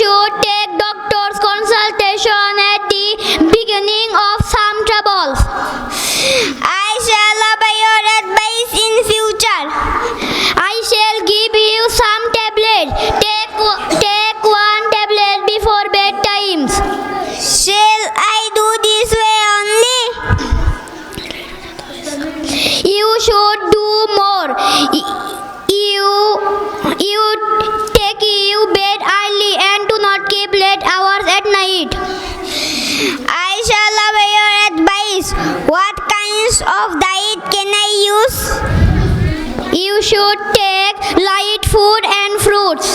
should take doctor's consultation at the beginning of some troubles. I shall obey your advice in future. I shall give you some tablet. Take, take one tablet before bedtime. Shall I do this way only? You should do more. I shall obey your advice. What kinds of diet can I use? You should take light food and fruits.